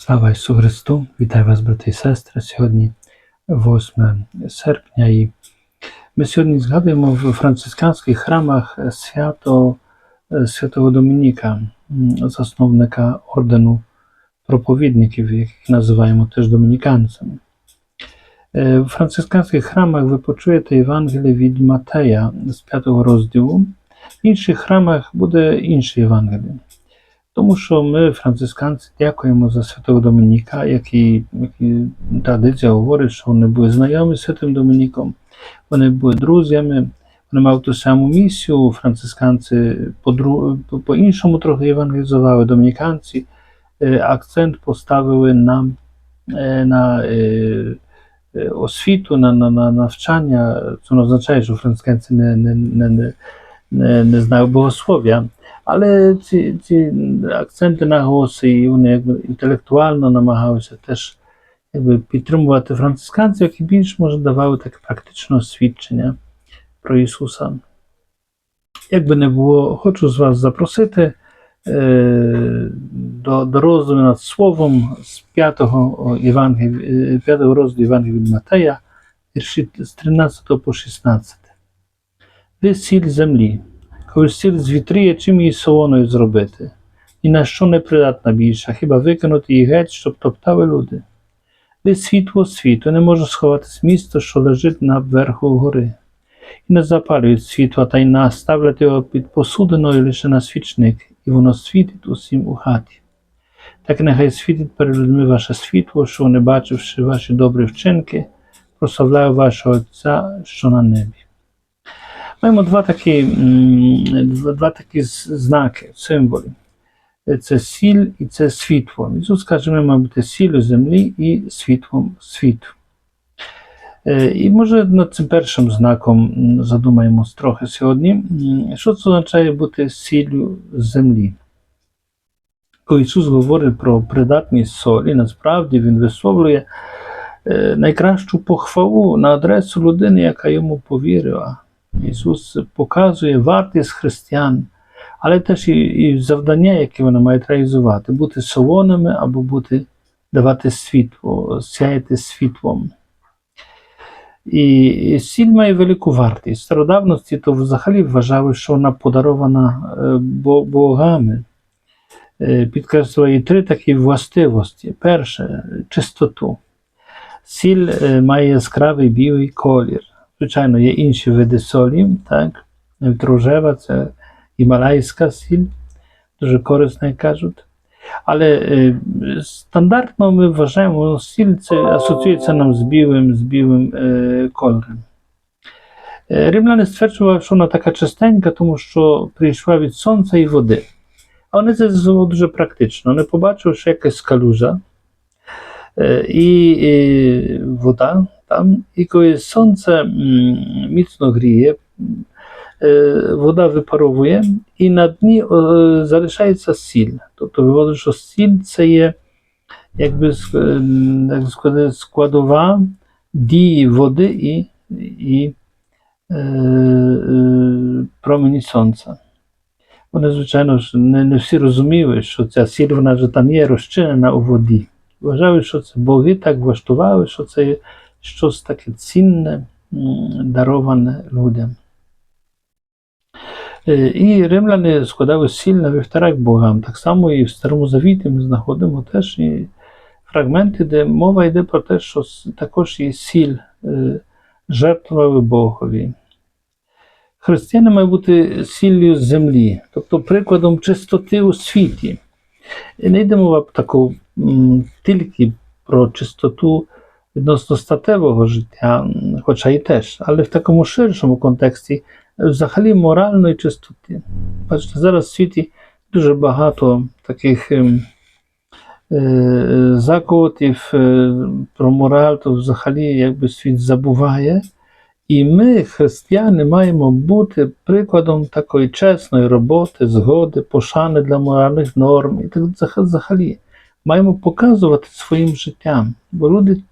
Слава Ісусу Христу! Вітаю вас, брати і сестри. Сьогодні 8 серпня, і ми сьогодні згадуємо в францисканських храмах свято е, святого Домініка, засновника ордену проповідників, яких називаємо теж домініканцями. Е, В францисканських храмах ви почуєте Євангеліє від Матея з 5 розділу. В інших храмах буде інше Євангеліє. Тому що ми, францисканці, дякуємо за святого Домініка, який, який традиція говорить, що вони були знайомі з святим Домініком, вони були друзями, вони мали ту саму місію. Францисканці по- по-іншому трохи євангелізували домініканці, е, акцент поставили на, е, на е, е, освіту, на, на, на навчання. Це не означає, що францисканці не, не, не, не, не, не знають богослов'я. Але ці, ці акценти наголоси, і вони якби інтелектуально намагалися теж якби, підтримувати францисканців, які більш може давали таке практичне свідчення про Ісуса. Як би не було, хочу з вас запросити е, до, до роздуму над словом з 5 Євангелія, 5 розділу Євангелія від Матея, вірші з 13 по 16. Ви сіль землі. Коли сіль звітріє, чим її солоною зробити? І на що не придатна більша, хіба викинути її геть, щоб топтали люди? Ви світло світу, не може сховатись місто, що лежить на верху гори. І не запалюють світла, та й наставлять його під посудиною лише на свічник, і воно світить усім у хаті. Так нехай світить перед людьми ваше світло, що вони, бачивши ваші добрі вчинки, прославляють вашого Отця, що на небі. Маємо два такі, два, такі знаки, символи. Це сіль і це світло. Ісус каже, ми маємо бути сіллю землі і світлом світу. І може над цим першим знаком задумаємось трохи сьогодні. Що це означає бути сіллю землі? Коли Ісус говорить про придатність солі, насправді Він висловлює найкращу похвалу на адресу людини, яка йому повірила. Ісус показує вартість християн, але теж і, і завдання, які вони мають реалізувати, бути солоними або бути, давати світло, сяяти світлом. І, сіль має велику вартість. В стародавності то взагалі вважали, що вона подарована е, богами. Е, Підкреслює три такі властивості. Перше чистоту. Сіль е, має яскравий білий колір. Звичайно, є інші види солі, так? Рожева це гімалайська сіль, дуже корисна, як кажуть. Але е, стандартно ми вважаємо, що сіль це асоціюється нам з білим, з білим е, кольором. Е, Римляни стверджували, що вона така чистенька, тому що прийшла від сонця і води. А вони це зробили дуже практично. Вони побачили, що якась калюжа е, і, і вода там, і коли сонце міцно гріє, е, вода випаровує, і на дні е, залишається сіль. Тобто виходить, що сіль це є якби е, складова дії води і, і промені сонця. Вони, звичайно ж, не, не всі розуміли, що ця сіль вона вже там є розчинена у воді. Вважали, що це боги так влаштували, що це щось таке цінне, дароване людям. Е, І римляни складали сіль на вівторак богам. Так само і в Старому Завіті ми знаходимо теж і фрагменти, де мова йде про те, що також і сіль е, жертвували Богові. Християни мають бути сіллю землі, тобто прикладом чистоти у світі. І не йде мова таку тільки про чистоту відносно статевого життя, хоча і теж, але в такому ширшому контексті е, взагалі моральної чистоти. Бачите, зараз в світі дуже багато таких ем, е, закотів е, про мораль, то взагалі якби світ забуває. І ми, християни, маємо бути прикладом такої чесної роботи, згоди, пошани для моральних норм і так взагалі. Маємо показувати своїм життям, бо люди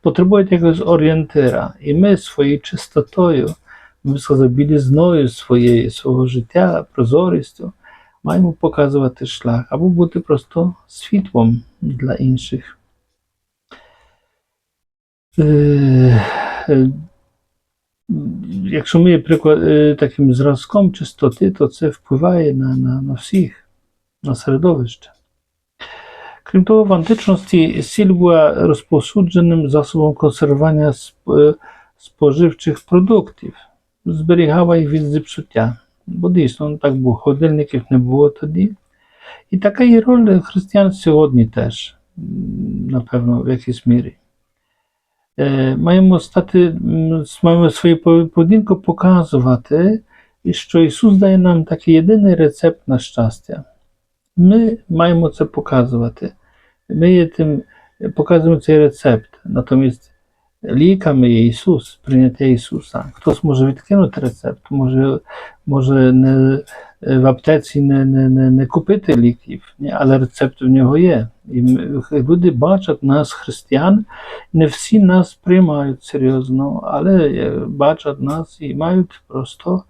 потребують якогось орієнтира. І ми своєю чистотою, ми сказали, білізною своєї, свого життя, прозорістю, Маємо показувати шлях або бути просто світлом для інших. Е, е, Якщо ми є приклад, е, таким зразком чистоти, то це впливає на, на, на всіх, на середовище. Крім того, в античності сіль була розповсюдженим засобом консервування споживчих продуктів, зберігала їх від зіпсуття. Бо дійсно ну, так було, холодильників не було тоді. І така є роль християн сьогодні теж, напевно, в якійсь мірі. Е, Маємо стати, маємо своєю поведінкою показувати, що Ісус дає нам такий єдиний рецепт на щастя. Ми маємо це показувати. Ми тим, показуємо цей рецепт. Натомість ліками є Ісус, прийняття Ісуса. Хтось може відкинути рецепт, може, може не, в аптеці не, не, не, не купити ліків, але рецепт в нього є. І люди бачать нас, християн, не всі нас приймають серйозно, але е, бачать нас і мають просто е, е,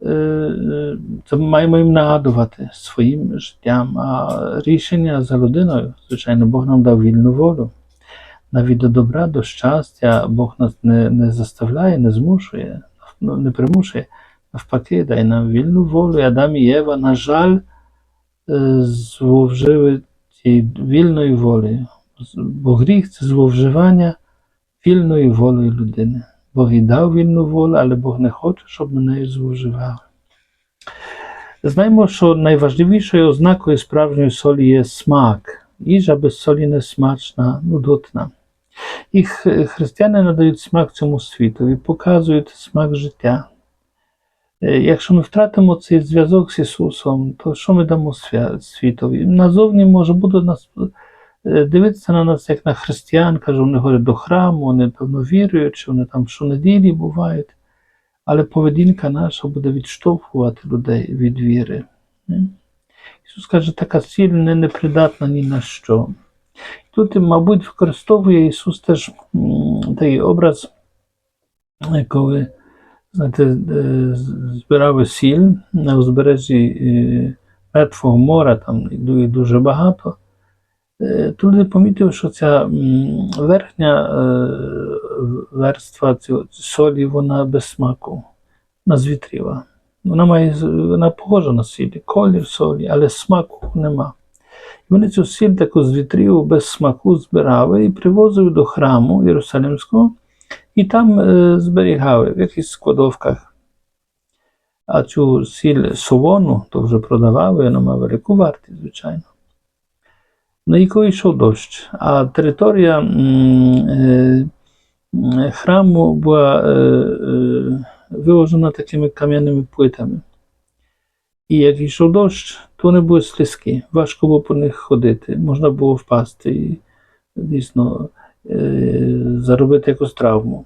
це ми маємо їм нагадувати своїм життям. А рішення за людиною, звичайно, Бог нам дав вільну волю. Навіть до добра, до щастя, Бог нас не, не заставляє, не змушує, ну, не примушує. Навпаки, дай нам вільну волю. Адам і Єва, на жаль, е, зловжили цією вільною волею. Бо гріх це зловживання вільною волею людини. Бог і дав вільну волю, але Бог не хоче, щоб ми нею зловживали. Знаємо, що найважливішою ознакою справжньої солі є смак. Їжа без солі не смачна, нудотна. І х- християни надають смак цьому світові, показують смак життя. Е, Якщо ми втратимо цей зв'язок з Ісусом, то що ми дамо свя- світові? Назовні може буде нас е, дивитися на нас як на християн, каже, вони ходять до храму, вони певно вірують, вони там щонеділі бувають, але поведінка наша буде відштовхувати людей від віри. Ісус каже, така сіль не непридатна ні на що. Тут, мабуть, використовує Ісус теж такий образ, е, коли знаєте, е, з- збирали сіль на узбережжі е, Мертвого моря, там ду- дуже багато. Е, То люди помітили, що ця верхня е, верства солі, вона без смаку, вона звітріла. Вона має вона похожа на сіль, колір солі, але смаку нема. І вони цю сіль таку звітріву без смаку збирали і привозили до храму Єрусалимського, і там е, зберігали в якихось складовках. А цю сіль солону то вже продавали, вона має велику вартість, звичайно. І коли йшов дощ, а територія храму була виложена такими кам'яними плитами. І як йшов дощ, то вони були слизькі, важко було по них ходити, можна було впасти і дійсно заробити якусь травму.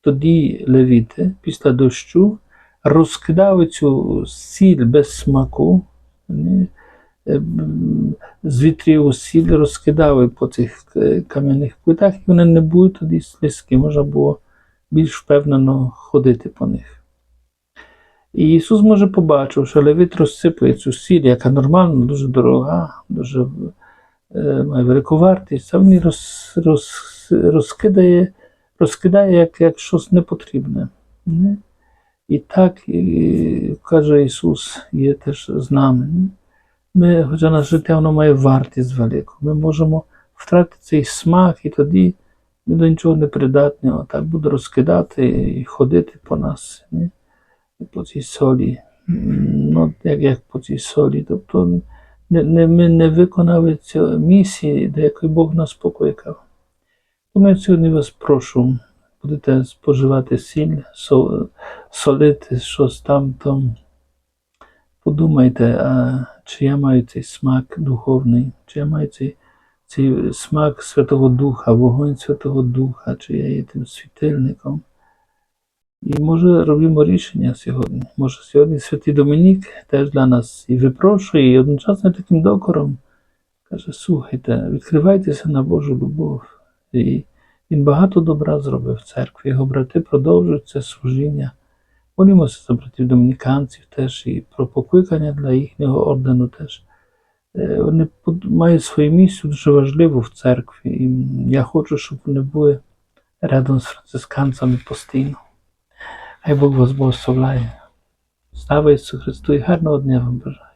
Тоді левіти після дощу розкидали цю сіль без смаку, з вітрів сіль розкидали по цих е, кам'яних плитах, і вони не були тоді слизькі, можна було більш впевнено ходити по них. І Ісус може побачив, що левіт розсипує цю сіль, яка нормально, дуже дорога, дуже е, має велику вартість, а він роз, роз, розкидає, розкидає як, як щось непотрібне. Не? І так, і, каже Ісус, є теж з нами. Не? Ми, хоча наше життя воно має вартість велику, ми можемо втратити цей смак, і тоді ми до нічого не придатні, а так буде розкидати і ходити по нас. Не? по цій солі. Ну, як, як по цій солі. Тобто не, не, ми не виконали цю місії, до якої Бог нас покликав. Тому я сьогодні вас прошу, будете споживати сіль, со- солити щось там, то подумайте, а чи я маю цей смак духовний, чи я маю цей, цей смак Святого Духа, вогонь Святого Духа, чи я є тим світильником. І може робимо рішення сьогодні. Може сьогодні Святий Домінік теж для нас і випрошує, і одночасно таким докором каже: слухайте, відкривайтеся на Божу любов. І він багато добра зробив в церкві. Його брати продовжують це служіння Молімося за братів домініканців теж і про покликання для їхнього ордену теж. Е, Вони мають свою місію дуже важливу в церкві, і я хочу, щоб вони були рядом з францисканцями постійно. Хай Бог вас благословляє. Слава Ісусу Христу і гарного дня вам бажаю.